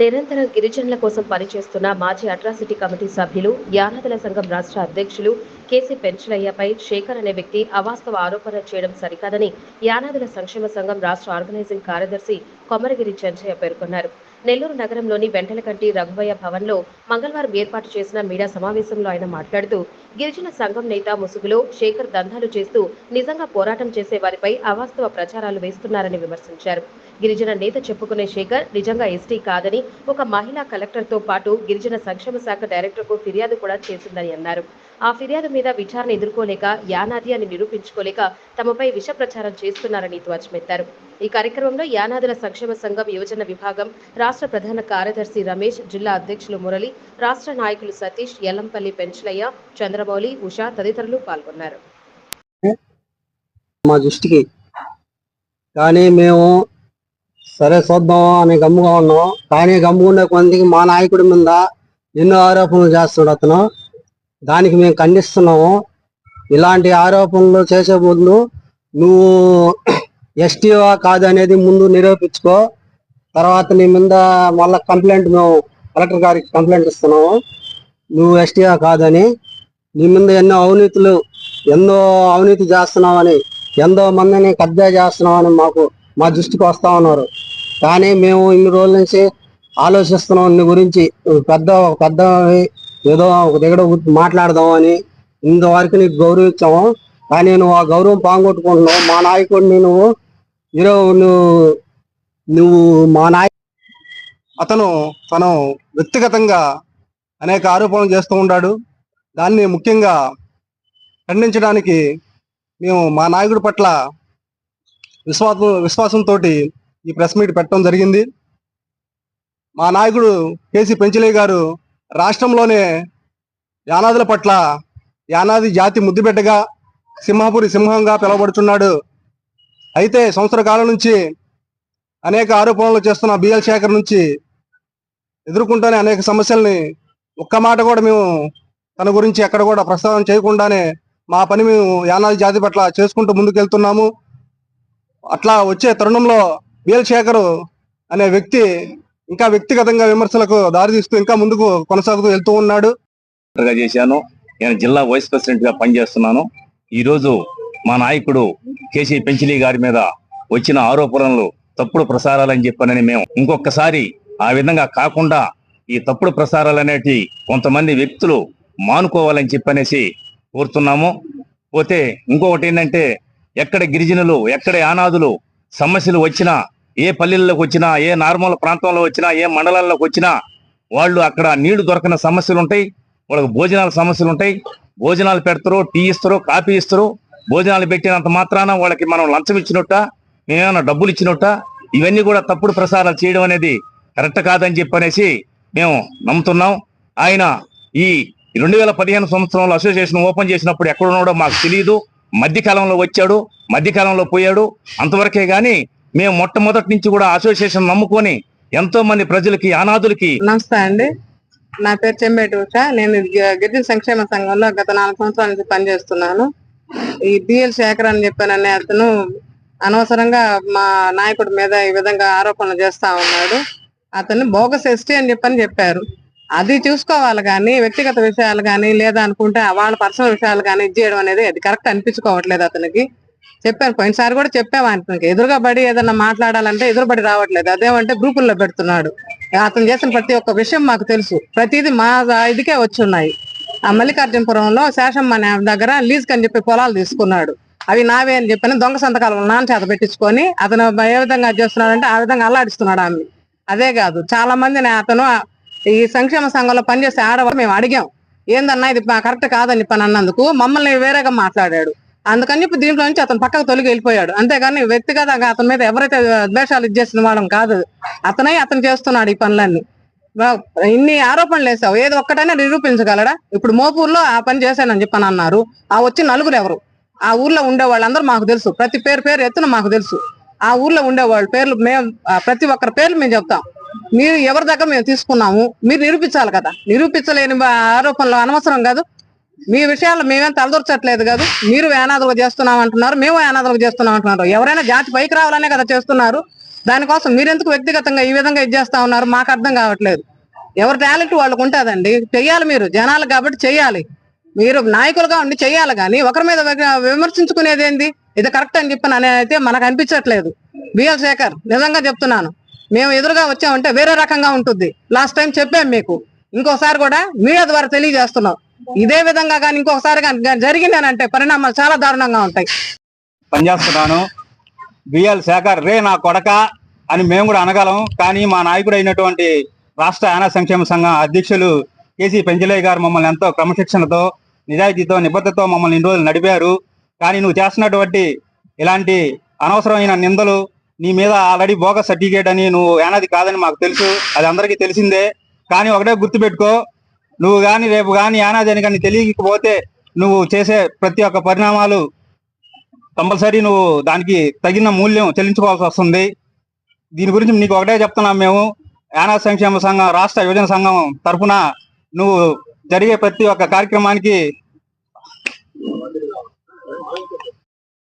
నిరంతరం గిరిజనుల కోసం పనిచేస్తున్న మాజీ అట్రాసిటీ కమిటీ సభ్యులు యానాదుల సంఘం రాష్ట్ర అధ్యక్షులు కేసీ పెంచలయ్యపై శేఖర్ అనే వ్యక్తి అవాస్తవ ఆరోపణ చేయడం సరికాదని యానాదుల సంక్షేమ సంఘం రాష్ట్ర ఆర్గనైజింగ్ కార్యదర్శి కొమరగిరి చెంచయ్య పేర్కొన్నారు. నెల్లూరు నగరంలోని వెంటలకంటి రఘువయ్య భవన్లో మంగళవారం ఏర్పాటు చేసిన మీడియా సమావేశంలో ఆయన మాట్లాడుతూ గిరిజన సంఘం నేత ముసుగులో శేఖర్ దందాలు చేస్తూ నిజంగా పోరాటం చేసే వారిపై అవాస్తవ ప్రచారాలు వేస్తున్నారని విమర్శించారు. గిరిజన నేత చెప్పుకునే శేఖర్ నిజంగా ఎస్టీ కాదని ఒక మహిళా కలెక్టర్తో పాటు గిరిజన సంక్షేమ శాఖ డైరెక్టర్కు ఫిర్యాదు కూడా చేసిందని అన్నారు. ఆ ఫిర్యాదు మీద విచారణ ఎదుర్కోలేక యానాది అని నిరూపించుకోలేక తమపై విష ప్రచారం చేస్తున్నారని ధ్వజమెత్తారు. ఈ కార్యక్రమంలో యానాదుల సంక్షేమ సంఘం యువజన విభాగం రాష్ట్ర ప్రధాన కార్యదర్శి రమేష్ జిల్లా అధ్యక్షులు మురళి రాష్ట్ర నాయకులు సతీష్ ఎల్లంపల్లి పెంచలయ్య చంద్రమౌళి ఉషా తదితరులు పాల్గొన్నారు. మా దృష్టికి కానీ మేము సరే చూద్దాం అని గమ్ముగా ఉన్నాం. కానీ గమ్ముకునే కొందికి మా నాయకుడి మీద ఎన్నో ఆరోపణలు చేస్తున్నాడు అతను. దానికి మేము ఖండిస్తున్నాము. ఇలాంటి ఆరోపణలు చేసే ముందు నువ్వు ఎస్టీవా కాదు అనేది ముందు నిరూపించుకో. తర్వాత నీ మీద మళ్ళీ కంప్లైంట్ మేము కలెక్టర్ గారికి కంప్లైంట్ ఇస్తున్నాము. నువ్వు ఎస్టీవా కాదని నీ మీద ఎన్నో అవినీతులు ఎన్నో అవినీతి చేస్తున్నావని ఎంతో మందిని కబ్జా చేస్తున్నావని మాకు మా దృష్టికి వస్తా ఉన్నారు. కానీ మేము ఇన్ని రోజుల నుంచి ఆలోచిస్తున్నాం ఇన్ని గురించి. పెద్ద పెద్ద ఏదో ఒక దగ్గర మాట్లాడదాం అని. ఇంతవరకు నీకు గౌరవించాము. కానీ నువ్వు ఆ గౌరవం పాంగొట్టుకుంటున్నావు. మా నాయకుడిని నువ్వు ఈరోజు నువ్వు నువ్వు మా నాయ అతను తను వ్యక్తిగతంగా అనేక ఆరోపణలు చేస్తూ ఉన్నాడు దాన్ని ముఖ్యంగా ఖండించడానికి మేము మా నాయకుడి పట్ల విశ్వాసం విశ్వాసంతో ఈ ప్రెస్ మీట్ పెట్టడం జరిగింది. మా నాయకుడు కేసీ పెంచలే గారు రాష్ట్రంలోనే యానాదుల పట్ల యానాది జాతి ముద్దుబిడ్డగా సింహపురి సింహంగా పిలువబడుచున్నాడు. అయితే సంవత్సర కాలం నుంచి అనేక ఆరోపణలు చేస్తున్న బిఎల్ శేఖర్ నుంచి ఎదుర్కొంటూనే అనేక సమస్యల్ని ఒక్క మాట కూడా మేము తన గురించి ఎక్కడ కూడా ప్రస్తావన చేయకుండానే మా పని మేము యానాది జాతి పట్ల చేసుకుంటూ ముందుకెళ్తున్నాము. అట్లా వచ్చే తరుణంలో బిఎల్ శేఖర్ అనే వ్యక్తి ఇంకా వ్యక్తిగతంగా విమర్శలకు దారితీస్తూ ఇంకా ముందుకు కొనసాగుతూ వెళ్తూ ఉన్నాడు. చేశాను. నేను జిల్లా వైస్ ప్రెసిడెంట్గా పనిచేస్తున్నాను. ఈ రోజు మా నాయకుడు కేసీ పెంచిలి గారి మీద వచ్చిన ఆరోపణలు తప్పుడు ప్రసారాలని చెప్పానని మేము ఇంకొకసారి ఆ విధంగా కాకుండా ఈ తప్పుడు ప్రసారాలు అనేటి కొంతమంది వ్యక్తులు మానుకోవాలని చెప్పనేసి కోరుతున్నాము. పోతే ఇంకొకటి ఏంటంటే ఎక్కడ గిరిజనులు ఎక్కడ యానాదులు సమస్యలు వచ్చినా ఏ పల్లెల్లోకి వచ్చినా ఏ నార్మల్ ప్రాంతంలో వచ్చినా ఏ మండలాల్లోకి వచ్చినా వాళ్ళు అక్కడ నీళ్ళు దొరకని సమస్యలు ఉంటాయి. వాళ్ళకి భోజనాల సమస్యలు ఉంటాయి. భోజనాలు పెడతారు టీ ఇస్తారు కాఫీ ఇస్తారు. భోజనాలు పెట్టినంత మాత్రాన వాళ్ళకి మనం లంచం ఇచ్చినట్ట మేమేమైనా డబ్బులు ఇచ్చినట్ట ఇవన్నీ కూడా తప్పుడు ప్రసారాలు చేయడం అనేది కరెక్ట్ కాదని చెప్పనేసి మేము నమ్ముతున్నాం. ఆయన ఈ రెండు వేల పదిహేను సంవత్సరంలో అసోసియేషన్ ఓపెన్ చేసినప్పుడు ఎక్కడ ఉన్నాడో మాకు తెలియదు. మధ్యకాలంలో వచ్చాడు మధ్యకాలంలో పోయాడు. అంతవరకే గాని మేము మొట్టమొదటి నుంచి కూడా అసోసియేషన్ నమ్ముకొని ఎంతో మంది ప్రజలకి అనాథులకి నమస్తే అండి. నా పేరు చెంబేటి ఉష. నేను గిరిజన సంక్షేమ సంఘంలో గత నాలుగు సంవత్సరాల నుంచి పనిచేస్తున్నాను. ఈ బిఎల్ శేఖర్ అని చెప్పాననే అతను అనవసరంగా మా నాయకుడి మీద ఈ విధంగా ఆరోపణలు చేస్తా ఉన్నాడు. అతను బోగస్ ఎస్టీ అని చెప్పని చెప్పారు. అది చూసుకోవాలి కానీ వ్యక్తిగత విషయాలు కానీ లేదా అనుకుంటే వాళ్ళ పర్సనల్ విషయాలు కానీ ఇది చేయడం అనేది అది కరెక్ట్ అనిపించుకోవట్లేదు అతనికి. చెప్పాను పోయినసారి కూడా చెప్పాము అతనికి? ఎదురుగా పడి ఏదన్నా మాట్లాడాలంటే ఎదురుబడి రావట్లేదు. అదేమంటే గ్రూపుల్లో పెడుతున్నాడు. అతను చేసిన ప్రతి ఒక్క విషయం మాకు తెలుసు. ప్రతిదీ మా ఇదికే వచ్చి ఉన్నాయి ఆ మల్లికార్జునపురంలో శేషమ్మ అనే దగ్గర లీజ్ కని చెప్పి పొలాలు తీసుకున్నాడు. అవి నావే అని చెప్పని దొంగ సంతకాలు నాన్న చేత పెట్టించుకొని అతను ఏ విధంగా చేస్తున్నాడంటే ఆ విధంగా అల్లాడిస్తున్నాడు ఆమె అదే కాదు చాలా మందిని అతను ఈ సంక్షేమ సంఘంలో పనిచేసే ఆడవాళ్ళు మేము అడిగాం. ఏందన్నా ఇది కరెక్ట్ కాదని పని అన్నందుకు మమ్మల్ని వేరేగా మాట్లాడాడు. అందుకని చెప్పి దీంట్లో నుంచి అతను పక్కకు తొలగి వెళ్ళిపోయాడు. అంతేగాని వ్యక్తిగతంగా అతని మీద ఎవరైతే ద్వేషాలు ఇచ్చేసిన వాళ్ళం కాదు అతనే అతను చేస్తున్నాడు ఈ పనులన్నీ. ఇన్ని ఆరోపణలు వేసావు. ఏది ఒక్కటైనా నిరూపించగలడా? ఇప్పుడు మోపూర్లో ఆ పని చేశానని చెప్పని అన్నారు. ఆ వచ్చి నలుగురు ఎవరు? ఆ ఊర్లో ఉండే వాళ్ళందరూ మాకు తెలుసు. ప్రతి పేరు పేరు ఎత్తున మాకు తెలుసు. ఆ ఊర్లో ఉండేవాళ్ళు పేర్లు మేము ప్రతి ఒక్కరి పేర్లు మేము చెప్తాం. మీరు ఎవరి దగ్గర మేము తీసుకున్నాము మీరు నిరూపించాలి కదా. నిరూపించలేని ఆరోపణలు అనవసరం కాదు. మీ విషయాల్లో మేమేం తలదొరచట్లేదు కాదు. మీరు యానాదులుగా చేస్తున్నాం అంటున్నారు మేము యానాదులుగా చేస్తున్నాం అంటున్నారు. ఎవరైనా జాతి పైకి రావాలనే కదా చేస్తున్నారు. దానికోసం మీరెందుకు వ్యక్తిగతంగా ఈ విధంగా ఇది చేస్తా ఉన్నారు? మాకు అర్థం కావట్లేదు. ఎవరి టాలెంట్ వాళ్ళకు ఉంటుందండి. చెయ్యాలి మీరు. జనాలు కాబట్టి చెయ్యాలి. మీరు నాయకులుగా ఉండి చెయ్యాలి కానీ ఒకరి మీద విమర్శించుకునేది ఏంది? ఇది కరెక్ట్ అని చెప్పి అయితే మనకు అనిపించట్లేదు. బిఎల్ శేఖర్ నిజంగా చెప్తున్నాను. మేము ఎదురుగా వచ్చామంటే వేరే రకంగా ఉంటుంది. లాస్ట్ టైం చెప్పాం మీకు. ఇంకోసారి కూడా మీడియా ద్వారా తెలియజేస్తున్నాం. ఇదే విధంగా కానీ ఇంకొకసారి కానీ జరిగింది అంటే పరిణామాలు చాలా దారుణంగా ఉంటాయి. పనిచేస్తున్నాను. బిఎల్ శేఖర్ రే నా కొడక అని మేము కూడా అనగలం. కానీ మా నాయకుడు అయినటువంటి రాష్ట్ర యానా సంక్షేమ సంఘం అధ్యక్షులు కేసీ పెంచలయ్య గారు మమ్మల్ని ఎంతో క్రమశిక్షణతో నిజాయితీతో నిబద్ధతతో మమ్మల్ని ఇన్ని రోజులు నడిపారు. కానీ నువ్వు చేస్తున్నటువంటి ఇలాంటి అనవసరమైన నిందలు నీ మీద ఆల్రెడీ బోగస్ సర్టిఫికేట్ అని నువ్వు ఏనాది కాదని మాకు తెలుసు. అది అందరికీ తెలిసిందే. కానీ ఒకటే గుర్తుపెట్టుకో నువ్వు కానీ రేపు కానీ ఏనాది అని కానీ తెలియకపోతే నువ్వు చేసే ప్రతి ఒక్క పరిణామాలు కంపల్సరీ నువ్వు దానికి తగిన మూల్యం చెల్లించుకోవాల్సి వస్తుంది. దీని గురించి నీకు ఒకటే చెప్తున్నాం మేము. యానా సంక్షేమ సంఘం రాష్ట్ర యువజన సంఘం తరఫున నువ్వు జరిగే ప్రతి ఒక్క కార్యక్రమానికి